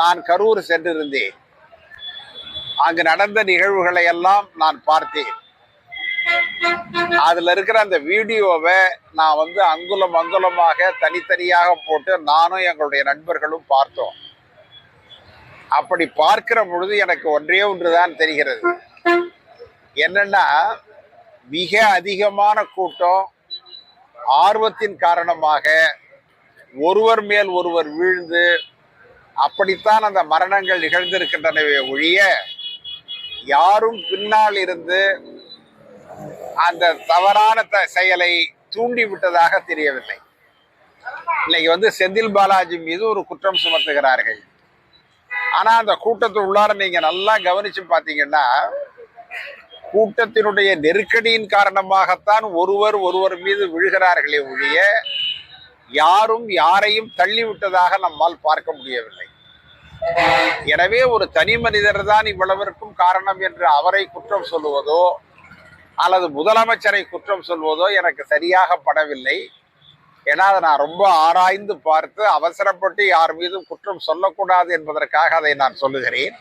நான் கரூர் சென்றிருந்தேன். அங்கு நடந்த நிகழ்வுகளை எல்லாம் நான் பார்த்தேன். அதுல இருக்கிற அந்த வீடியோவை நான் வந்து அங்குலம் அங்குலமாக தனித்தனியாக போட்டு நானும் எங்களுடைய நண்பர்களும் பார்த்தோம். அப்படி பார்க்கிற பொழுது எனக்கு ஒன்றே ஒன்றுதான் தெரிகிறது. என்னன்னா மிக அதிகமான கூட்டம் ஆர்வத்தின் காரணமாக ஒருவர் மேல் ஒருவர் வீழ்ந்து அப்படித்தான் அந்த மரணங்கள் நிகழ்ந்திருக்கின்றனவே ஒழிய யாரும் பின்னால் இருந்து அந்த தவறான த- செயலை தூண்டி விட்டதாக தெரியவில்லை. இன்னைக்கு வந்து செந்தில் பாலாஜி மீது ஒரு குற்றம் சுமத்துகிறார்கள். ஆனா அந்த கூட்டத்து உள்ளார நீங்க நல்லா கவனிச்சு பார்த்தீங்கன்னா கூட்டத்தினுடைய நெருக்கடியின் காரணமாகத்தான் ஒருவர் ஒருவர் மீது விழுகிறார்களே ஒழிய யாரும் யாரையும் தள்ளிவிட்டதாக நம்மால் பார்க்க முடியவில்லை. எனவே ஒரு தனி மனிதர் தான் இவ்வளவிற்கும் காரணம் என்று அவரை குற்றம் சொல்லுவதோ அல்லது முதலமைச்சரை குற்றம் சொல்வதோ எனக்கு சரியாக படவில்லை. ஏன்னா அதை நான் ரொம்ப ஆராய்ந்து பார்த்து அவசரப்பட்டு யார் மீதும் குற்றம் சொல்லக்கூடாது என்பதற்காக அதை நான் சொல்லுகிறேன்.